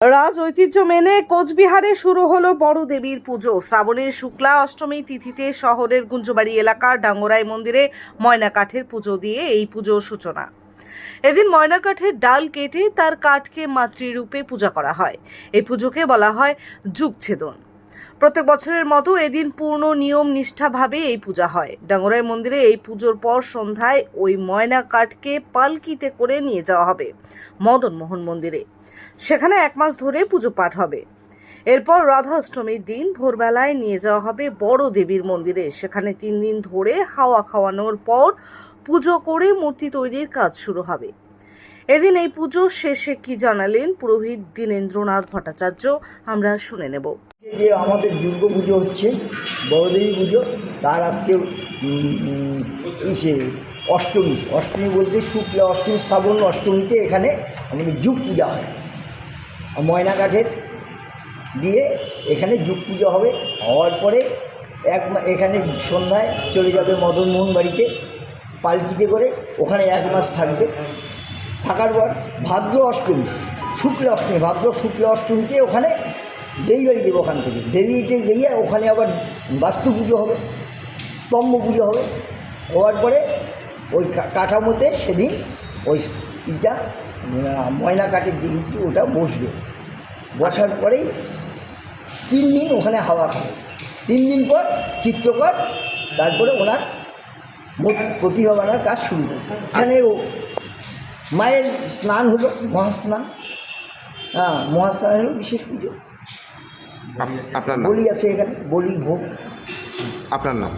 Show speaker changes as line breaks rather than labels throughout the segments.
রাজ ঐতিহ্য মেনে কোচবিহারে শুরু হলো বড় দেবীর পুজো। শ্রাবণের শুক্লা অষ্টমী তিথিতে শহরের গুঞ্জবাড়ি এলাকার ডাঙ্গরাই মন্দিরে ময়না কাঠের পুজো দিয়ে এই পুজোর সূচনা। এদিন ময়না কাঠের ডাল কেটে তার কাঠকে মাতৃরূপে পূজা করা হয়। এই পুজোকে বলা হয় যুগছেদন। প্রত্যেক বছরের মতো এদিন পূর্ণ নিয়ম নিষ্ঠাভাবে এই পূজা হয়। ডাঙ্গরাই মন্দিরে এই পুজোর পর সন্ধ্যায় ওই ময়না কাঠকে পালকিতে করে নিয়ে যাওয়া হবে মদন মোহন মন্দিরে। সেখানে এক মাস ধরে পুজো পাঠ হবে। এরপর রাধা অষ্টমীর দিন ভোরবেলায় নিয়ে যাওয়া হবে বড় দেবীর মন্দিরে। সেখানে তিন দিন ধরে হাওয়া খাওয়ানোর পর পুজো করে মূর্তি তৈরির কাজ শুরু হবে। এদিন এই পুজো শেষে কি জানালেন পুরোহিত দীনেন্দ্রনাথ ভট্টাচার্য? আমরা শুনে নেব।
যে আমাদের দুর্গা পুজো হচ্ছে, বড়দেবী পুজো, তার আজকে ইসে, অষ্টমী। অষ্টমী বলতে শুক্লা অষ্টমী, শ্রাবণ অষ্টমীতে এখানে আমাদের যুগ পূজা হয়। আর ময়না কাঠের দিয়ে এখানে যুগ পুজো হবে। হওয়ার পরে এক এখানে সন্ধ্যায় চলে যাবে মদনমোহন বাড়িতে, পালকিতে করে, ওখানে এক মাস থাকবে। থাকার পর ভাদ্র অষ্টমী, শুক্ল অষ্টমী, ভাদ্র শুক্ল অষ্টমীতে ওখানে দেই বাড়ি যাব ওখান থেকে। দেরিতে গিয়ে ওখানে আবার বাস্তু পুজো হবে স্তম্ভ পুজো হবে। হওয়ার পরে ওই কাঠামোতে সেদিন ওই ইটা ময়না কাঠের যে ওটা বসবে। বসার পরেই তিন দিন ওখানে হাওয়া খাবে। তিন দিন পর চিত্রকর, তারপরে ওনার মূর্তি- প্রতিভা বানার কাজ শুরু করবে। এখানে ও মায়ের স্নান হলো, মহাস্নান। হ্যাঁ মহাস্নান হলো বিশেষ পুজো।
আপনার নাম?
বলি আছে এখানে বলি ভোগ।
আপনার নাম?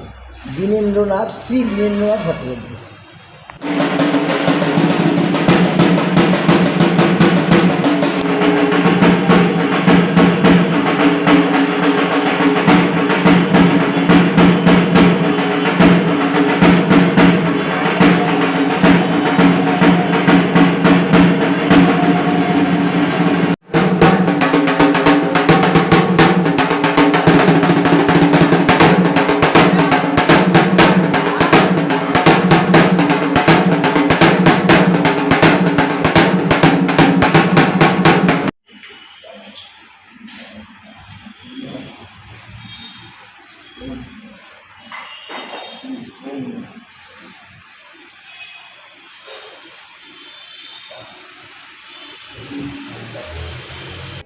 দীনেন্দ্রনাথ শ্রী দীনেন্দ্রনাথ ভট্টাচার্য।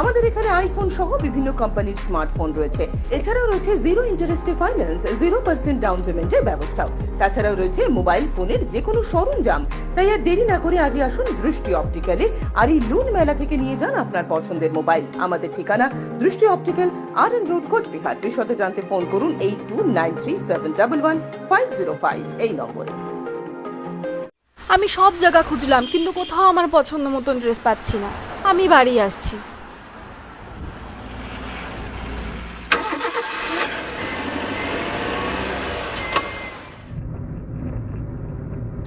আমাদের এখানে আইফোন সহ বিভিন্ন কোম্পানির স্মার্টফোন রয়েছে। এছাড়াও রয়েছে জিরো ইন্টারেস্টে ফাইন্যান্স জিরো পার্সেন্ট ডাউন পেমেন্টের ব্যবস্থাও। তাছাড়াও রয়েছে মোবাইল ফোনের যে কোনো সরঞ্জাম। তাই আর দেরি না করে আজই আসুন দৃষ্টি অপটিক্যালে আর এই লুন মেলা থেকে নিয়ে যান আপনার পছন্দের মোবাইল আমাদের ঠিকানা দৃষ্টি অপটিক্যাল আর এন রোড কোচবিহার। বিশদে জানতে ফোন করুন eight two nine three seven double one five zero five এই নম্বরে।
আমি সব জায়গা খুঁজলাম, কিন্তু কোথাও আমার পছন্দ মতন ড্রেস পাচ্ছি না। আমি বাড়ি আসছি।